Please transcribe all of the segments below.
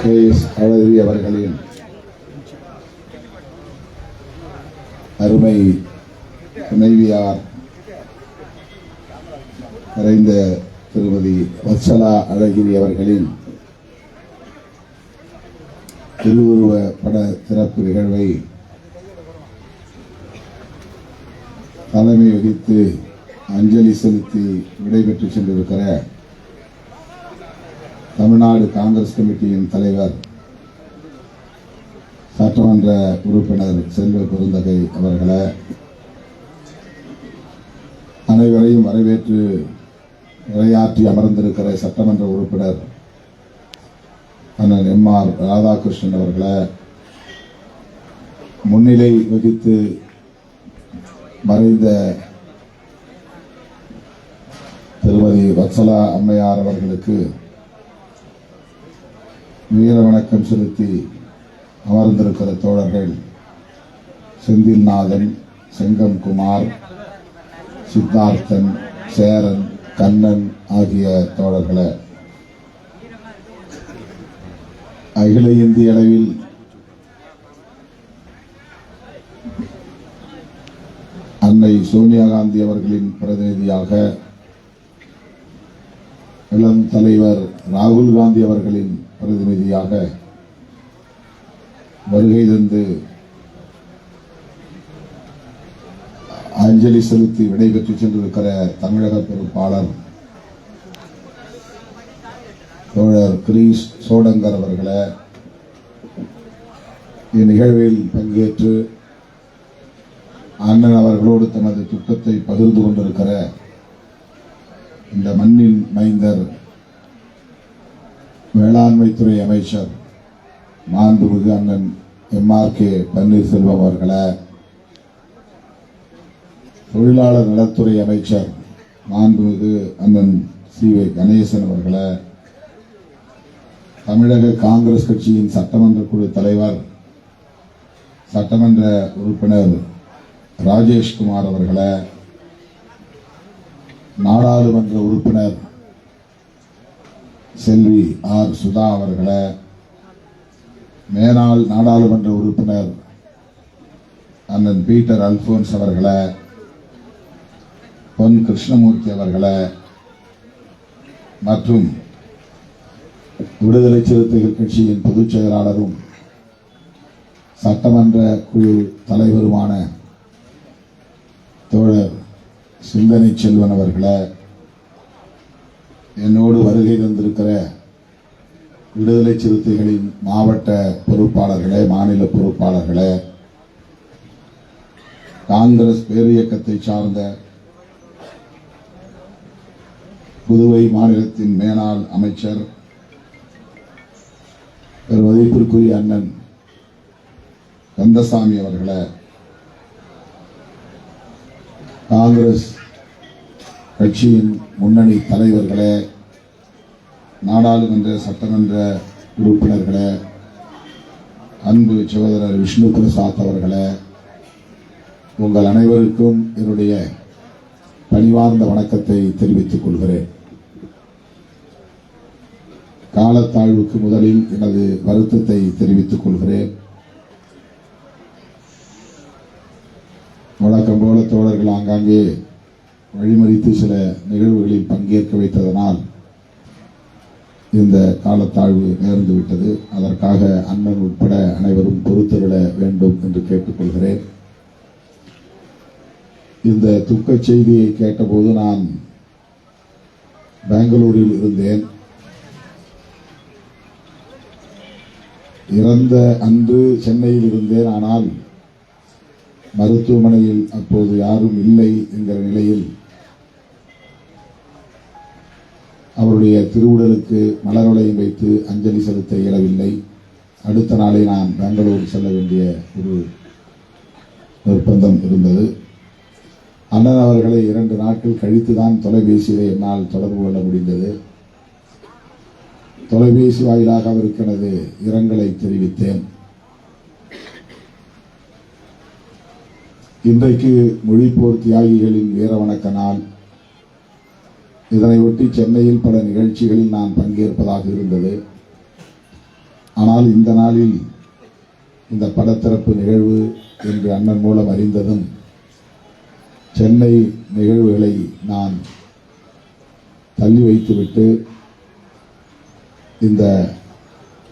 K S அவர்களின் அருமை துணைவியார் மறைந்த திருமதி வத்சலா அழகிரி அவர்களின் திருவுருவ பட திறப்பு நிகழ்வை தலைமை வகித்து அஞ்சலி செலுத்தி விடைபெற்று சென்றிருக்கிற தமிழ்நாடு காங்கிரஸ் கமிட்டியின் தலைவர் சட்டமன்ற உறுப்பினர் செல்வ பெருந்தகை அவர்களை அனைவரையும் வரவேற்று உரையாற்றி அமர்ந்திருக்கிற சட்டமன்ற உறுப்பினர் அண்ணன் எம் ஆர் ராதாகிருஷ்ணன் அவர்களை முன்னிலை வகித்து மறைந்த திருமதி வத்சலா அம்மையார் அவர்களுக்கு வீர வணக்கம் செலுத்தி அமர்ந்திருக்கிற தோழர்கள் செந்தில்நாதன் செங்கம்குமார் சித்தார்த்தன் சேரன் கண்ணன் ஆகிய தோழர்களை. அகில இந்திய அளவில் அன்னை சோனியா காந்தி அவர்களின் பிரதிநிதியாக இளம் தலைவர் ராகுல் காந்தி அவர்களின் பிரதிநிதியாக வருகை தந்து அஞ்சலி செலுத்தி விடைபெற்று சென்றிருக்கிற தமிழக பொறுப்பாளர் தோழர் கிரீஷ் சோடங்கர் அவர்களை இந்நிகழ்வில் பங்கேற்று அண்ணன் அவர்களோடு தனது துக்கத்தை பகிர்ந்து கொண்டிருக்கிற இந்த மண்ணின் மைந்தர் வேளாண்மைத்துறை அமைச்சர் மாண்புமிகு அண்ணன் எம்ஆர் கே பன்னீர்செல்வம் அவர்களை தொழிலாளர் நலத்துறை அமைச்சர் மாண்புமிகு அண்ணன் சி வை கணேசன் அவர்களை தமிழக காங்கிரஸ் கட்சியின் சட்டமன்ற குழு தலைவர் சட்டமன்ற உறுப்பினர் ராஜேஷ்குமார் அவர்களை நாடாளுமன்ற உறுப்பினர் செல்வி ஆர் சுதா அவர்களை. மேனாள் நாடாளுமன்ற உறுப்பினர் அண்ணன் பீட்டர் அல்போன்ஸ் அவர்களை. பொன் கிருஷ்ணமூர்த்தி அவர்களை. மற்றும் விடுதலை சிறுத்தைகள் கட்சியின் பொதுச் செயலாளரும் சட்டமன்ற குழு தலைவருமான தோழர் சிந்தனை செல்வன் அவர்களை. என்னோடு வருகை தந்திருக்கிற விடுதலை சிறுத்தைகளின் மாவட்ட பொறுப்பாளர்களே மாநில பொறுப்பாளர்களே காங்கிரஸ் பேரியக்கத்தை சார்ந்த புதுவை மாநிலத்தின் மேலாள் அமைச்சர் பெருமதிப்பிற்குரிய அண்ணன் கந்தசாமி அவர்களை காங்கிரஸ் கட்சியின் முன்னணி தலைவர்களே நாடாளுமன்ற சட்டமன்ற உறுப்பினர்களே அன்பு சகோதரர் விஷ்ணு பிரசாத் அவர்களே உங்கள் அனைவருக்கும் என்னுடைய பணிவார்ந்த வணக்கத்தை தெரிவித்துக் கொள்கிறேன். காலத்தாழ்வுக்கு முதலில் எனது வருத்தத்தை தெரிவித்துக் கொள்கிறேன். வழக்கம் போல தோழர்கள் ஆங்காங்கே வழிமறித்து சில நிகழ்வுகளில் பங்கேற்க வைத்ததனால் இந்த காலத்தாழ்வு நேர்ந்துவிட்டது. அதற்காக அண்ணன் உட்பட அனைவரும் பொறுத்தருள வேண்டும் என்று கேட்டுக்கொள்கிறேன். இந்த துக்கச் செய்தியை கேட்டபோது நான் பெங்களூரில் இருந்தேன். இறந்த அன்று சென்னையில் இருந்தேன். ஆனால் மருத்துவமனையில் அப்போது யாரும் இல்லை என்கிற நிலையில் அவருடைய திருவுடலுக்கு மலர்வளையம் வைத்து அஞ்சலி செலுத்த இயலவில்லை. அடுத்த நாளே நான் பெங்களூர் செல்ல வேண்டிய ஒரு நிர்பந்தம் இருந்தது. அண்ணன் அவர்களை இரண்டு நாட்கள் கழித்து தான் என்னால் தொடர்பு கொள்ள முடிந்தது. தொலைபேசி வாயிலாக அவருக்கு எனது இரங்கலை தெரிவித்தேன். இன்றைக்கு மொழிப்போர் தியாகிகளின் வீரவணக்க நாள். இதனையொட்டி சென்னையில் பல நிகழ்ச்சிகளில் நான் பங்கேற்பதாக இருந்தது. ஆனால் இந்த நாளில் இந்த படத்திறப்பு நிகழ்வு என்று அண்ணன் மூலம் அறிந்ததும் சென்னை நிகழ்வுகளை நான் தள்ளி வைத்துவிட்டு இந்த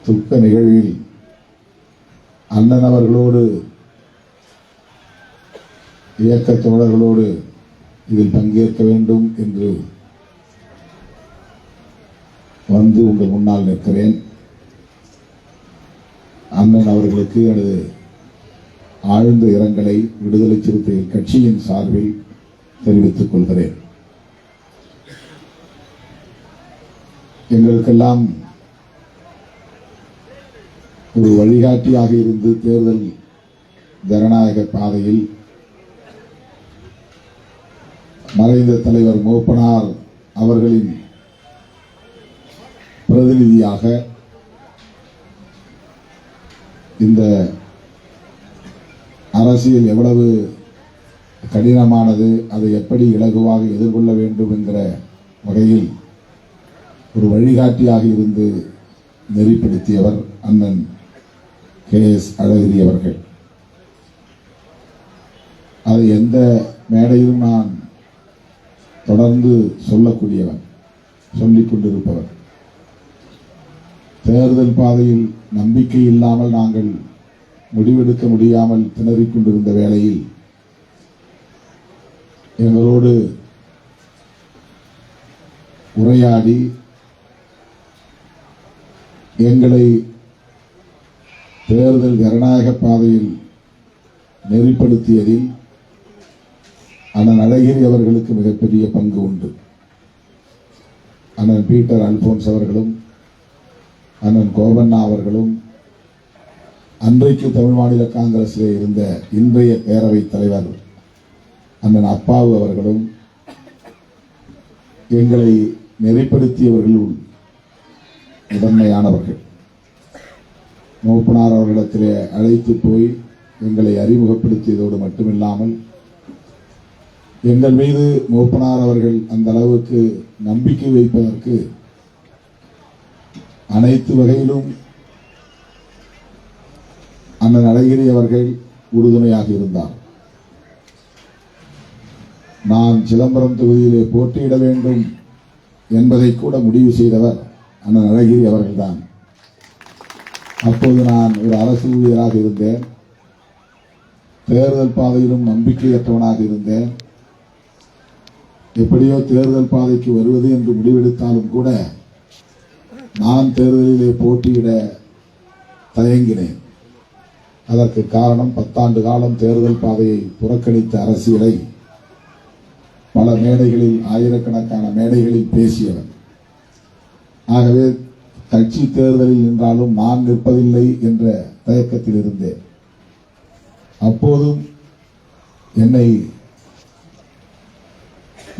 துக்க நிகழ்வில் அண்ணன் அவர்களோடு இயக்க தோழர்களோடு இதில் பங்கேற்க வேண்டும் என்று வந்து உங்கள் முன்னால் நிற்கிறேன். அண்ணன் அவர்களுக்கு எனது ஆழ்ந்த இரங்கலை விடுதலை சிறுத்தைகள் கட்சியின் சார்பில் தெரிவித்துக் கொள்கிறேன். எங்களுக்கெல்லாம் ஒரு வழிகாட்டியாக இருந்து தேர்தல் ஜனநாயக பாதையில் மறைந்த தலைவர் மூப்பனார் அவர்களின் பிரதிநிதியாக இந்த அரசியல் எவ்வளவு கடினமானது அதை எப்படி இலகுவாக எதிர்கொள்ள வேண்டும் என்கிற வகையில் ஒரு வழிகாட்டியாக இருந்து நெறிப்படுத்தியவர் அண்ணன் கே எஸ் அழகிரி அவர்கள். அதை எந்த மேடையிலும் நான் தொடர்ந்து சொல்லக்கூடியவன் சொல்லிக் கொண்டிருப்பவர் தேர்தல் பாதையில் நம்பிக்கை இல்லாமல் நாங்கள் முடிவெடுக்க முடியாமல் திணறிக் கொண்டிருந்த வேளையில் எங்களோடு உரையாடி எங்களை தேர்தல் ஜனநாயக பாதையில் நெறிப்படுத்தியதில் அண்ணன் அழகிரி அவர்களுக்கு மிகப்பெரிய பங்கு உண்டு. அண்ணன் பீட்டர் அல்போன்ஸ் அவர்களும் அண்ணன் கோபண்ணா அவர்களும் அன்றைக்கு தமிழ் மாநில காங்கிரஸில் இருந்த இன்றைய பேரவைத் தலைவர் அண்ணன் அப்பாவு அவர்களும் எங்களை நெறிப்படுத்தியவர்களுள் முதன்மையானவர்கள். மூப்பனார் அவர்களிடத்திலே அழைத்து போய் எங்களை அறிமுகப்படுத்தியதோடு மட்டுமில்லாமல் எங்கள் மீது மூப்பனார் அவர்கள் அந்த அளவுக்கு நம்பிக்கை வைப்பதற்கு அனைத்து வகையிலும் அண்ணன் அழகிரி அவர்கள் உறுதுணையாக இருந்தார். நான் சிதம்பரம் தொகுதியிலே போட்டியிட வேண்டும் என்பதை கூட முடிவு செய்தவர் அண்ணன் அழகிரி அவர்கள்தான். அப்போது நான் ஒரு அரசு ஊழியராக இருந்தேன். தேர்தல் பாதையிலும் நம்பிக்கையற்றவனாக இருந்தேன். எப்படியோ தேர்தல் பாதைக்கு வருவது என்று முடிவெடுத்தாலும் கூட நான் தேர்தலிலே போட்டியிட தயங்கினேன். அதற்கு காரணம் பத்தாண்டு காலம் தேர்தல் பாதையை புறக்கணித்த அரசியலை பல மேடைகளில் ஆயிரக்கணக்கான மேடைகளில் பேசியவர் ஆகவே கட்சி தேர்தலில் நின்றாலும் நான் நிற்பதில்லை என்ற தயக்கத்தில் இருந்தேன். அப்போதும் என்னை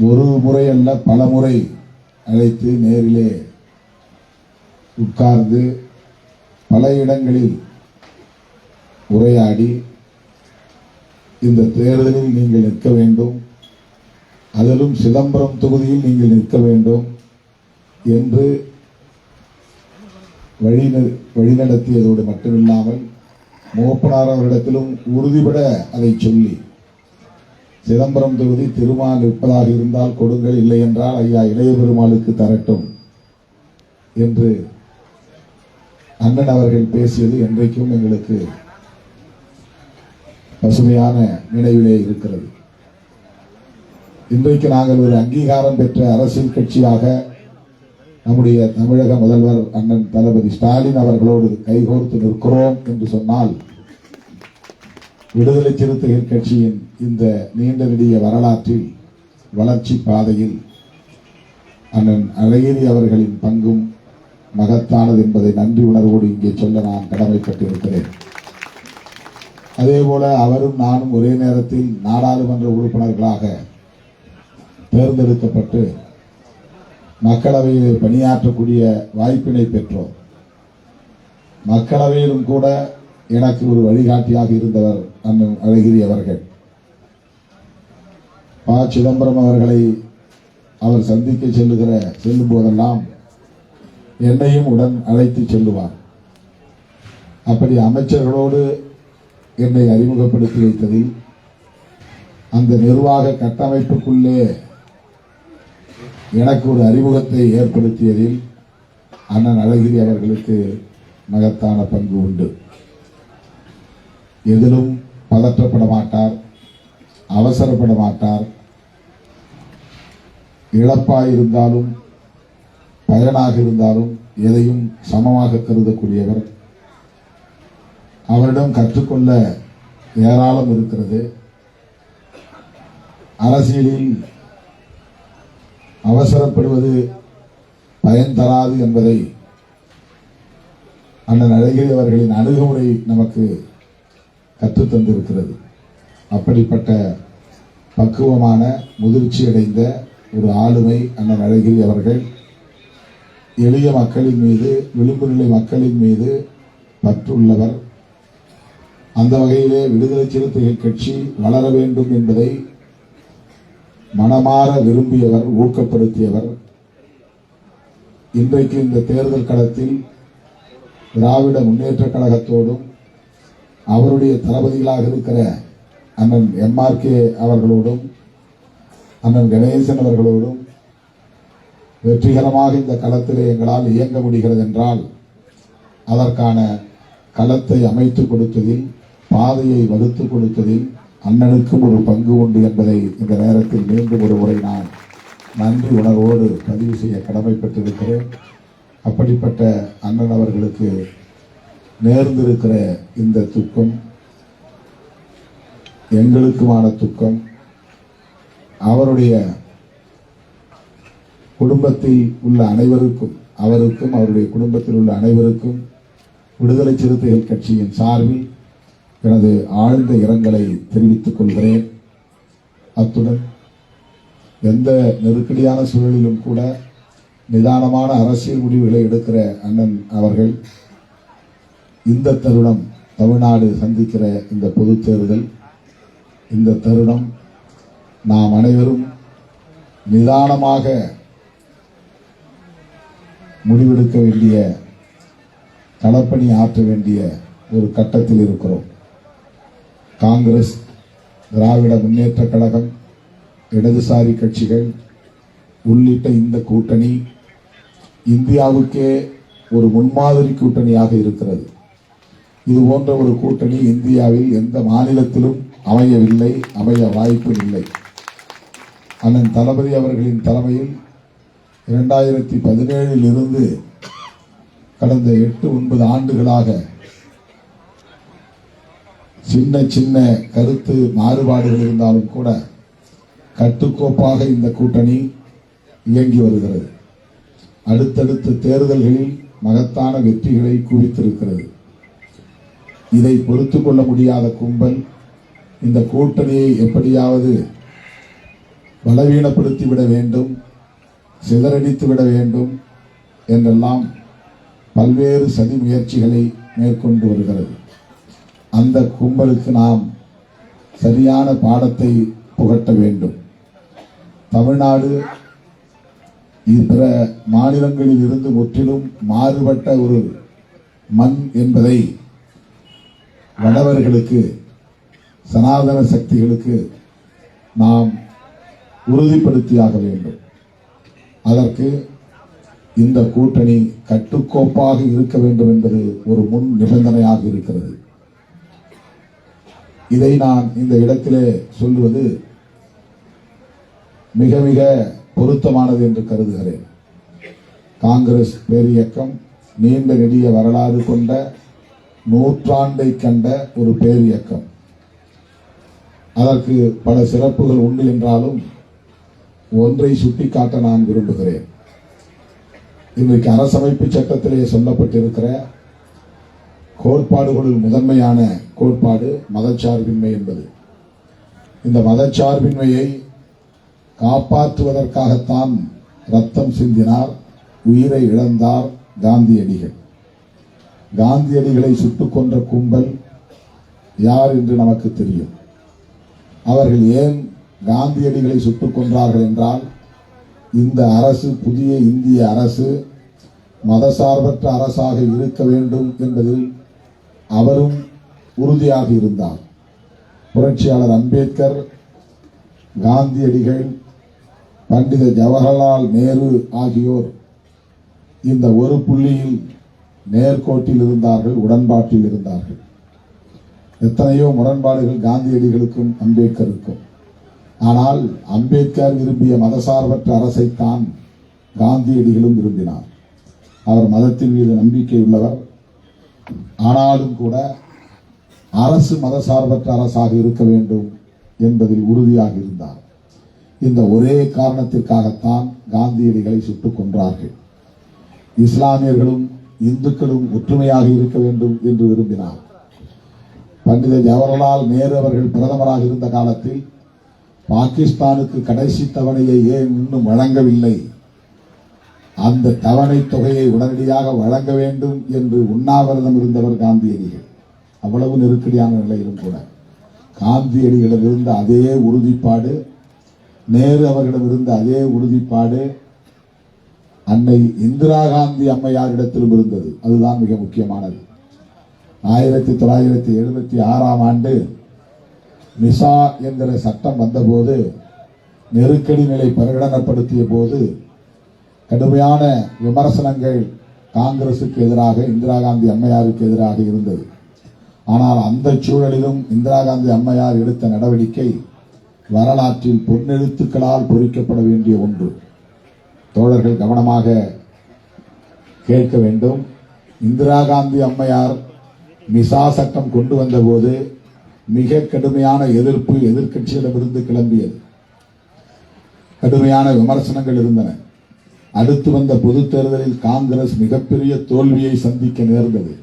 ஒரு முறை அல்ல பல முறை அழைத்து நேரிலே உட்கார்ந்து பல இடங்களில் உரையாடி இந்த தேர்தலில் நீங்கள் நிற்க வேண்டும் அதிலும் சிதம்பரம் தொகுதியில் நீங்கள் நிற்க வேண்டும் என்று வழி வழிநடத்தியதோடு மட்டுமில்லாமல் மூப்பனார் அவர்களிடத்திலும் உறுதிபட அதை சொல்லி சிதம்பரம் தொகுதி திருமால் இருப்பதாக இருந்தால் கொடுங்கள் இல்லை என்றால் ஐயா இளைய பெருமாளுக்கு தரட்டும் என்று அண்ணன் அவர்கள் பேசியது என்றைக்கும் எங்களுக்கு பசுமையான நினைவிலே இருக்கிறது. இன்றைக்கு நாங்கள் ஒரு அங்கீகாரம் பெற்ற அரசியல் கட்சியாக நம்முடைய தமிழக முதல்வர் அண்ணன் தளபதி ஸ்டாலின் அவர்களோடு கைகோர்த்து நிற்கிறோம் என்று சொன்னால் விடுதலை சிறுத்தைகள் கட்சியின் இந்த நீண்ட நெடிய வரலாற்றில் வளர்ச்சி பாதையில் அண்ணன் அழகிரி அவர்களின் பங்கும் மகத்தானது என்பதை நன்றி உணர்வோடு இங்கே சொல்ல நான் கடமைப்பட்டிருக்கிறேன். அதேபோல அவரும் நானும் ஒரே நேரத்தில் நாடாளுமன்ற உறுப்பினர்களாக தேர்ந்தெடுக்கப்பட்டு மக்களவையில் பணியாற்றக்கூடிய வாய்ப்பினை பெற்றோம். மக்களவையிலும் கூட எனக்கு ஒரு வழிகாட்டியாக இருந்தவர் அண்ணன் அழகிரி அவர்கள். ப. சிதம்பரம் அவர்களை அவர் சந்திக்க செல்லுகிற செல்லும் போதெல்லாம் என்னையும் உடன் அழைத்து செல்லுவார். அப்படி அமைச்சர்களோடு என்னை அறிமுகப்படுத்தி வைத்ததில் அந்த நிர்வாக கட்டமைப்புக்குள்ளே எனக்கு ஒரு அறிமுகத்தை ஏற்படுத்தியதில் அண்ணன் அழகிரி அவர்களுக்கு மகத்தான பங்கு உண்டு. எதிலும் பதற்றப்பட மாட்டார் அவசரப்பட மாட்டார். இழப்பாக இருந்தாலும் பயனாக இருந்தாலும் எதையும் சமமாக கருதக்கூடியவர். அவரிடம் கற்றுக்கொள்ள ஏராளம் இருக்கிறது. அரசியலில் அவசரப்படுவது பயன் தராது என்பதை அண்ணன் அழகிரி அவர்களின் அணுகுமுறை நமக்கு கற்றுத்தந்திருக்கிறது அப்படிப்பட்ட பக்குவமான முதிர்ச்சி அடைந்த ஒரு ஆளுமை அண்ணன் அழகிரி அவர்கள். எளிய மக்களின் மீது விளிம்பு நிலை மக்களின் மீது பற்றுள்ளவர். அந்த வகையிலே விடுதலை சிறுத்தைகள் கட்சி வளர வேண்டும் என்பதை மனமாற விரும்பியவர் ஊக்கப்படுத்தியவர். இன்றைக்கு இந்த தேர்தல் களத்தில் திராவிட முன்னேற்ற கழகத்தோடும் அவருடைய தளபதிகளாக இருக்கிற அண்ணன் எம்ஆர்கே அவர்களோடும் அண்ணன் கணேசன் அவர்களோடும் வெற்றிகரமாக இந்த களத்திலே எங்களால் இயங்க முடிகிறது என்றால் அதற்கான களத்தை அமைத்து கொடுத்ததில் பாதையை வகுத்து கொடுத்ததில் அண்ணனுக்கும் ஒரு பங்கு உண்டு என்பதை இந்த நேரத்தில் மீண்டும் ஒரு முறை நான் நன்றி உணர்வோடு பதிவு செய்ய கடமைப்பட்டிருக்கிறேன். அப்படிப்பட்ட அண்ணன் அவர்களுக்கு நேர்ந்திருக்கிற இந்த துக்கம் எங்களுக்குமான துக்கம் அவருடைய குடும்பத்தில் உள்ள அனைவருக்கும் அவருக்கும் அவருடைய குடும்பத்தில் உள்ள அனைவருக்கும் விடுதலை சிறுத்தைகள் கட்சியின் சார்பில் எனது ஆழ்ந்த இரங்கலை தெரிவித்துக் கொள்கிறேன். அத்துடன் எந்த நெருக்கடியான சூழலிலும் கூட நிதானமான அரசியல் முடிவுகளை எடுக்கிற அண்ணன் அவர்கள் இந்த தருணம் தமிழ்நாடு சந்திக்கிற இந்த பொதுத் தேர்தல் இந்த தருணம் நாம் அனைவரும் நிதானமாக முடிவெடுக்க வேண்டிய களப்பணி ஆற்ற வேண்டிய ஒரு கட்டத்தில் இருக்கிறோம். காங்கிரஸ் திராவிட முன்னேற்ற கழகம் இடதுசாரி கட்சிகள் உள்ளிட்ட இந்த கூட்டணி இந்தியாவுக்கே ஒரு முன்மாதிரி கூட்டணியாக இருக்கிறது. இது போன்ற ஒரு கூட்டணி இந்தியாவில் எந்த மாநிலத்திலும் அமையவில்லை அமைய வாய்ப்பும் இல்லை. அண்ணன் தளபதி அவர்களின் தலைமையில் இரண்டாயிரத்தி பதினேழில் இருந்து கடந்த எட்டு ஒன்பது ஆண்டுகளாக சின்ன சின்ன கருத்து மாறுபாடுகள் இருந்தாலும் கூட கட்டுக்கோப்பாக இந்த கூட்டணி இயங்கி வருகிறது. அடுத்தடுத்த தேர்தல்களில் மகத்தான வெற்றிகளை குவித்திருக்கிறது. இதை பொறுத்து கொள்ள முடியாத கும்பல் இந்த கூட்டணியை எப்படியாவது பலவீனப்படுத்தி விட வேண்டும். சிதறடித்து விட வேண்டும் என்றெல்லாம் பல்வேறு சதி முயற்சிகளை மேற்கொண்டு வருகிறது. அந்த கும்பலுக்கு நாம் சரியான பாடத்தை புகட்ட வேண்டும். தமிழ்நாடு பிற மாநிலங்களில் இருந்து முற்றிலும் மாறுபட்ட ஒரு மண் என்பதை வடவர்களுக்கு சனாதன சக்திகளுக்கு நாம் உறுதிப்படுத்தியாக வேண்டும். அதற்கு இந்த கூட்டணி கட்டுக்கோப்பாக இருக்க வேண்டும் என்பது ஒரு முன் நிபந்தனையாக இருக்கிறது. இதை நான் இந்த இடத்திலே சொல்லுவது மிக மிக பொருத்தமானது என்று கருதுகிறேன். காங்கிரஸ் பேரியக்கம் நீண்ட நெடிய வரலாறு கொண்ட நூற்றாண்டை கண்ட ஒரு பேரியக்கம். அதற்கு பல சிறப்புகள் உண்டு என்றாலும் ஒன்றை சுட்டிக்காட்ட நான் விரும்புகிறேன். இன்றைக்கு அரசமைப்பு சட்டத்திலே சொல்லப்பட்டிருக்கிற கோட்பாடுகளில் முதன்மையான கோட்பாடு மதச்சார்பின்மை என்பது. இந்த மதச்சார்பின்மையை காப்பாற்றுவதற்காகத்தான் ரத்தம் சிந்தினார் உயிரை இழந்தார் காந்தியடிகள். காந்தியடிகளை சுட்டுக் கொன்ற கும்பல் யார் என்று நமக்கு தெரியும். அவர்கள் ஏன் காந்தியடிகளை சுட்டுக் கொன்றார்கள் என்றால் இந்த அரசு புதிய இந்திய அரசு மதசார்பற்ற அரசாக இருக்க வேண்டும் என்பதில் அவரும் உறுதியாக இருந்தார். புரட்சியாளர் அம்பேத்கர் காந்தியடிகள் பண்டித ஜவஹர்லால் நேரு ஆகியோர் இந்த ஒரு புள்ளியில் நேர்கோட்டில் இருந்தார்கள் உடன்பாட்டில் இருந்தார்கள். எத்தனையோ முரண்பாடுகள் காந்தியடிகளுக்கும் அம்பேத்கருக்கும். ஆனால் அம்பேத்கர் விரும்பிய மதசார்பற்ற அரசைத்தான் காந்தியடிகளும் விரும்பினார். அவர் மதத்தின் மீது நம்பிக்கை உள்ளவர். ஆனாலும் கூட அரசு மதசார்பற்ற அரசாக இருக்க வேண்டும் என்பதில் உறுதியாக இருந்தார். இந்த ஒரே காரணத்திற்காகத்தான் காந்தியடிகளை சுட்டுக் கொன்றார்கள். இஸ்லாமியர்களும் இந்துக்களும் ஒற்றுமையாக இருக்க வேண்டும் என்று விரும்பினார். பண்டித ஜவஹர்லால் நேரு அவர்கள் பிரதமராக இருந்த காலத்தில் பாகிஸ்தானுக்கு கடைசி தவணையை ஏன் இன்னும் வழங்கவில்லை? அந்த தவணை தொகையை உடனடியாக வழங்க வேண்டும் என்று உண்ணாவிரதம் இருந்தவர் காந்தியடிகள். அவ்வளவு நெருக்கடியான நிலையிலும் கூட. காந்தியடிகளிடம் இருந்த அதே உறுதிப்பாடு நேரு அவர்களிடம் இருந்த அதே உறுதிப்பாடு அன்னை இந்திரா காந்தி அம்மையாரிடத்திலும் இருந்தது. அதுதான் மிக முக்கியமானது. ஆயிரத்தி தொள்ளாயிரத்தி எழுபத்தி ஆறாம் ஆண்டு மிசா என்கிற சட்டம் வந்தபோது நெருக்கடி நிலை பிரகடனப்படுத்திய போது கடுமையான விமர்சனங்கள் காங்கிரசுக்கு எதிராக இந்திரா காந்தி அம்மையாருக்கு எதிராக இருந்தது. ஆனால் அந்த சூழலிலும் இந்திரா காந்தி அம்மையார் எடுத்த நடவடிக்கை வரலாற்றில் பொன்னெழுத்துக்களால் பொறிக்கப்பட வேண்டிய ஒன்று. தோழர்கள் கவனமாக கேட்க வேண்டும். இந்திரா காந்தி அம்மையார் மிசா சட்டம் கொண்டு வந்தபோது மிக கடுமையான எதிர்ப்பு எதிர்கட்சியிடமிருந்து கிளம்பியது. கடுமையான விமர்சனங்கள் இருந்தன. அடுத்து வந்த பொதுத் தேர்தலில் காங்கிரஸ் மிகப்பெரிய தோல்வியை சந்திக்க நேர்ந்தது.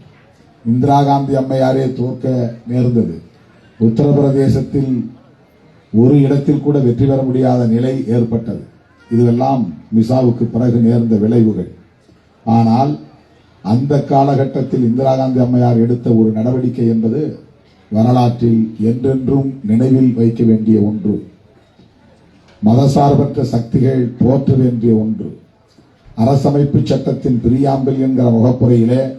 இந்திரா காந்தி அம்மையாரே தோற்க நேர்ந்தது. உத்தரப்பிரதேசத்தில் ஒரு இடத்தில் கூட வெற்றி பெற முடியாத நிலை ஏற்பட்டது. இதுவெல்லாம் மிசாவுக்கு பிறகு நேர்ந்த விளைவுகள். ஆனால் அந்த காலகட்டத்தில் இந்திரா காந்தி அம்மையார் எடுத்த ஒரு நடவடிக்கை என்பது வரலாற்றில் என்றென்றும் நினைவில் வைக்க வேண்டிய ஒன்று. மதசார்பற்ற சக்திகள் போற்ற வேண்டிய ஒன்று. அரசமைப்பு சட்டத்தின் பிரியாம்பில் என்கிற முகப்புறையிலே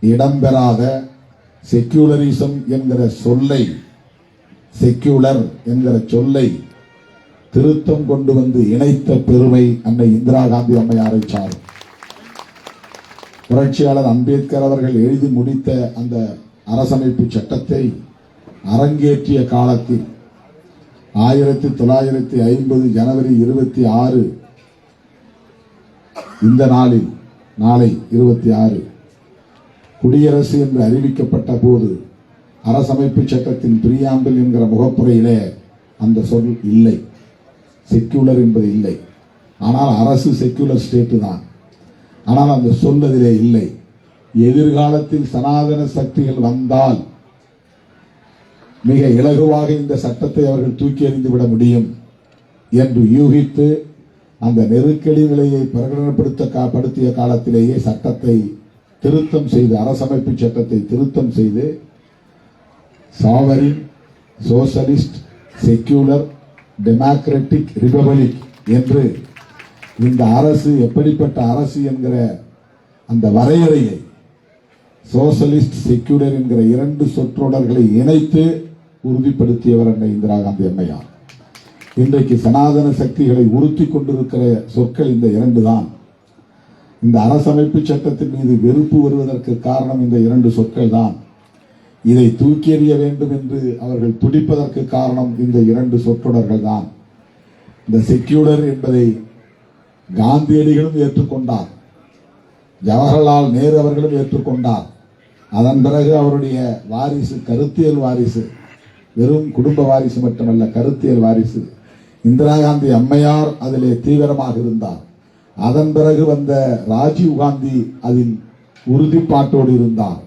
இடம்பெறாத செக்யூலரிசம் என்கிற சொல்லை செக்யூலர் என்கிற சொல்லை திருத்தம் கொண்டு வந்து இணைத்த பெருமை அன்னை இந்திரா காந்தி அம்மையாரை சாரும். புரட்சியாளர் அம்பேத்கர் அவர்கள் எழுதி முடித்த அந்த அரசமைப்பு சட்டத்தை அரங்கேற்றிய காலத்தில் ஆயிரத்தி தொள்ளாயிரத்தி ஐம்பது ஜனவரி இருபத்தி ஆறு இந்த நாளில் நாளை இருபத்தி ஆறு. குடியரசு என்று அறிவிக்கப்பட்ட போது அரசமைப்பு சட்டத்தின் பிரியாம்பில் என்கிற முகப்புரையிலே அந்த சொல் இல்லை. செக்யூலர் என்பது இல்லை. ஆனால் அரசு செக்யூலர் ஸ்டேட்டு தான். ஆனால் அந்த சொல் அதிலே இல்லை. எதிர்காலத்தில் சனாதன சக்திகள் வந்தால் மிக இலகுவாக இந்த சட்டத்தை அவர்கள் தூக்கி எறிந்து விட முடியும் என்று யூகித்து அந்த நெருக்கடி நிலையை பிரகடனப்படுத்த படுத்திய காலத்திலேயே சட்டத்தை திருத்தம் செய்து அரசமைப்பு சட்டத்தை திருத்தம் செய்து sovereign socialist secular democratic republic என்று இந்த அரசு எப்படிப்பட்ட அரசு என்கிற அந்த வரையறையை சோசலிஸ்ட் செக்யூலர் என்கிற இரண்டு சொற்றொடர்களை இணைத்து உறுதிப்படுத்தியவர் அன்னை இந்திரா காந்தி அம்மையார். இன்றைக்கு சனாதன சக்திகளை உறுத்தி கொண்டிருக்கிற சொற்கள் இந்த இரண்டு தான் இந்த அரசமைப்பு சட்டத்தின் மீது வெறுப்பு வருவதற்கு காரணம் இந்த இரண்டு சொற்கள் தான் இதை தூக்கி எறிய வேண்டும் என்று அவர்கள் துடிப்பதற்கு காரணம் இந்த இரண்டு சொற்றொடர்கள் தான் இந்த செக்யூலர் என்பதை காந்தியடிகளும் ஏற்றுக்கொண்டார். ஜவஹர்லால் நேரு அவர்களும் ஏற்றுக்கொண்டார். அதன் பிறகு அவருடைய வாரிசு கருத்தியல் வாரிசு வெறும் குடும்ப வாரிசு மட்டுமல்ல கருத்தியல் வாரிசு இந்திரா காந்தி அம்மையார் அதிலே தீவிரமாக இருந்தார். அதன் பிறகு வந்த ராஜீவ் காந்தி அதில் உறுதிப்பாட்டோடு இருந்தார்.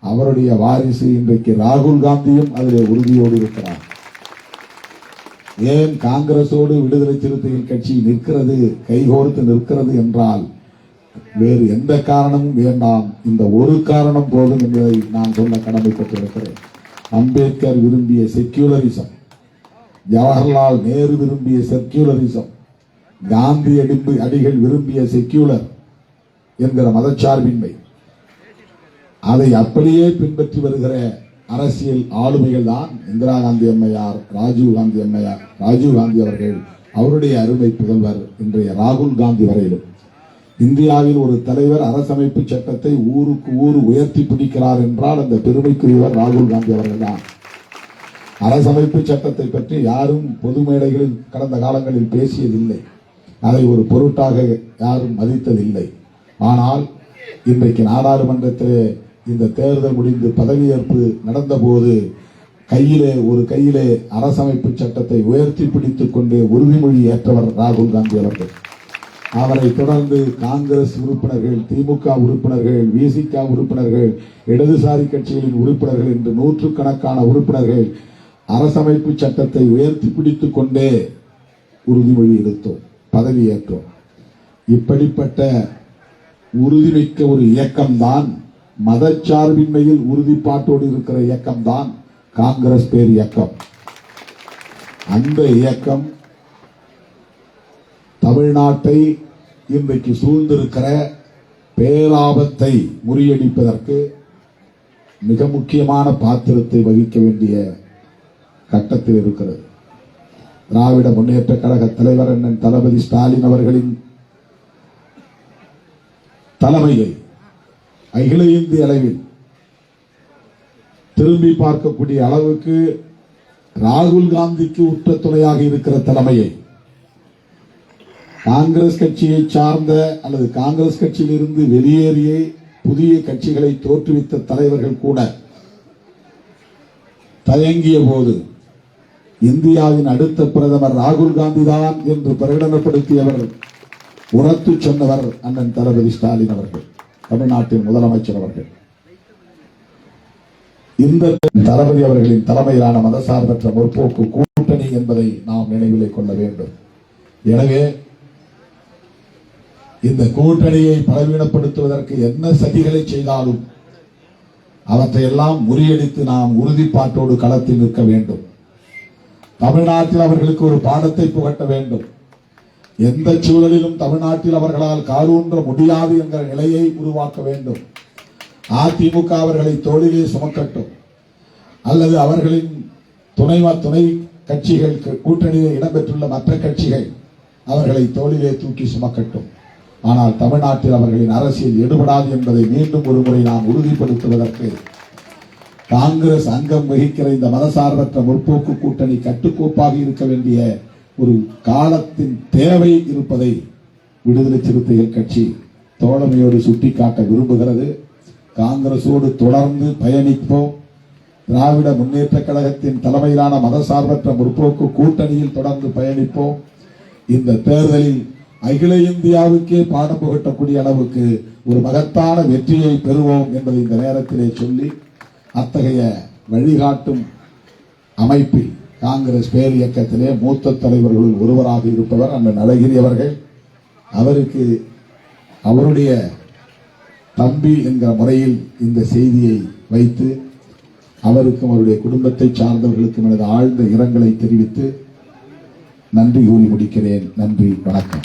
அவருடைய வாரிசு இன்றைக்கு ராகுல் காந்தியும் அதிலே உறுதியோடு இருக்கிறார். ஏன் காங்கிரசோடு விடுதலை சிறுத்தைகள் கட்சி நிற்கிறது கைகோர்த்து நிற்கிறது என்றால் வேறு எந்த காரணமும் வேண்டாம். இந்த ஒரு காரணம் போதும் என்பதை நான் சொல்ல கடமைப்பட்டிருக்கிறேன். அம்பேத்கர் விரும்பிய செக்யூலரிசம். ஜவஹர்லால் நேரு விரும்பிய செக்யூலரிசம். காந்தி அடிப்பு அடிகள் விரும்பிய செக்யூலர் என்கிற மதச்சார்பின்மை. அதை அப்படியே பின்பற்றி வருகிற அரசியல் ஆளுமைகள் தான் இந்திரா காந்தி அம்மையார் ராஜீவ் காந்தி அம்மையார் ராஜீவ் காந்தி அவர்கள் அவருடைய அருமை புதல்வர் இன்றைய ராகுல் காந்தி வரையிலும். இந்தியாவில் ஒரு தலைவர் அரசமைப்பு சட்டத்தை ஊருக்கு ஊர் உயர்த்தி பிடிக்கிறார் என்றால் அந்த பெருமைக்குரியவர் ராகுல் காந்தி அவர்கள்தான். அரசமைப்பு சட்டத்தை பற்றி யாரும் பொது மேடைகளில் கடந்த காலங்களில் பேசியதில்லை. அதை ஒரு பொருட்டாக யாரும் மதித்ததில்லை. ஆனால் இன்றைக்கு நாடாளுமன்றத்திலே இந்த தேர்தல் முடிந்து பதவியேற்பு நடந்தபோது கையிலே ஒரு கையிலே அரசமைப்பு சட்டத்தை உயர்த்தி பிடித்துக் கொண்டே உறுதிமொழி ஏற்றவர் ராகுல் காந்தி அவர்கள். அவரை தொடர்ந்து காங்கிரஸ் உறுப்பினர்கள் திமுக உறுப்பினர்கள் விசிக உறுப்பினர்கள் இடதுசாரி கட்சிகளின் உறுப்பினர்கள் என்று நூற்றுக்கணக்கான உறுப்பினர்கள் அரசமைப்பு சட்டத்தை உயர்த்தி பிடித்துக் கொண்டே உறுதிமொழி எடுத்தோம் பதவியேற்றோம் இப்படிப்பட்ட உறுதிமிக்க ஒரு இயக்கம்தான் மதச்சார்பின்மையில் உறுதிப்பாட்டோடு இருக்கிற இயக்கம்தான் காங்கிரஸ் பேர் இயக்கம். அந்த இயக்கம் தமிழ்நாட்டை இன்றைக்கு சூழ்ந்திருக்கிற பேராபத்தை முறியடிப்பதற்கு மிக முக்கியமான பாத்திரத்தை வகிக்க வேண்டிய கட்டத்தில் இருக்கிறது. திராவிட முன்னேற்ற கழக தலைவர் அண்ணன் தளபதி ஸ்டாலின் அவர்களின் தலைமையை அகில இந்திய அளவில் திரும்பி பார்க்கக்கூடிய அளவுக்கு ராகுல் காந்திக்கு உற்ற துணையாக இருக்கிற தலைமையை காங்கிரஸ் கட்சியை சார்ந்த அல்லது காங்கிரஸ் கட்சியிலிருந்து வெளியேறிய புதிய கட்சிகளை தோற்றுவித்த தலைவர்கள் கூட தயங்கிய போது இந்தியாவின் அடுத்த பிரதமர் ராகுல் காந்தி தான் என்று பிரகடனப்படுத்தியவர் உரத்து சொன்னவர் அண்ணன் தளபதி ஸ்டாலின் அவர்கள் தமிழ்நாட்டின் முதலமைச்சர் அவர்கள். இந்த தளபதி அவர்களின் தலைமையிலான மதசார்பற்ற முற்போக்கு கூட்டணி என்பதை நாம் நினைவிலே கொள்ள வேண்டும். எனவே இந்த கூட்டணியை பலவீனப்படுத்துவதற்கு என்ன சதிகளை செய்தாலும் அவற்றையெல்லாம் முறியடித்து நாம் உறுதிப்பாட்டோடு களத்தில் நிற்க வேண்டும். தமிழ்நாட்டில் அவர்களுக்கு ஒரு பாடத்தை புகட்ட வேண்டும். எந்த சூழலிலும் தமிழ்நாட்டில் அவர்களால் காலூன்ற முடியாது என்கிற நிலையை உருவாக்க வேண்டும். அதிமுக அவர்களை தோளிலே சுமக்கட்டும். அல்லது அவர்களின் துணை துணை கட்சிகள் கூட்டணியில் இடம்பெற்றுள்ள மற்ற கட்சிகள் அவர்களை தோளிலே தூக்கி சுமக்கட்டும். ஆனால் தமிழ்நாட்டில் அவர்களின் அரசியல் எடுபடாது என்பதை மீண்டும் ஒரு முறை நாம் உறுதிப்படுத்துவதற்கு காங்கிரஸ் அங்கம் வகிக்கிற இந்த மதசார்பற்ற முற்போக்கு கூட்டணி கட்டுக்கோப்பாக இருக்க வேண்டிய ஒரு காலத்தின் தேவை இருப்பதை விடுதலை சிறுத்தைகள் கட்சி தோழமையோடு சுட்டிக்காட்ட விரும்புகிறது. காங்கிரசோடு தொடர்ந்து பயணிப்போம். திராவிட முன்னேற்ற கழகத்தின் தலைமையிலான மதசார்பற்ற முற்போக்கு கூட்டணியில் தொடர்ந்து பயணிப்போம். இந்த தேர்தலில் அகில இந்தியாவுக்கே பாடம் புகட்டக்கூடிய அளவுக்கு ஒரு மகத்தான வெற்றியை பெறுவோம் என்பதை இந்த நேரத்திலே சொல்லி அத்தகைய வழிகாட்டும் அமைப்பில் காங்கிரஸ் பேர் இயக்கத்திலே மூத்த தலைவர்களுள் ஒருவராக இருப்பவர் அண்ணன் அழகிரி அவர்கள். அவருக்கு அவருடைய தம்பி என்கிற முறையில் இந்த செய்தியை வைத்து அவருக்கும் அவருடைய குடும்பத்தை சார்ந்தவர்களுக்கும் எனது ஆழ்ந்த இரங்கலை தெரிவித்து நன்றி கூறி முடிக்கிறேன். நன்றி வணக்கம்.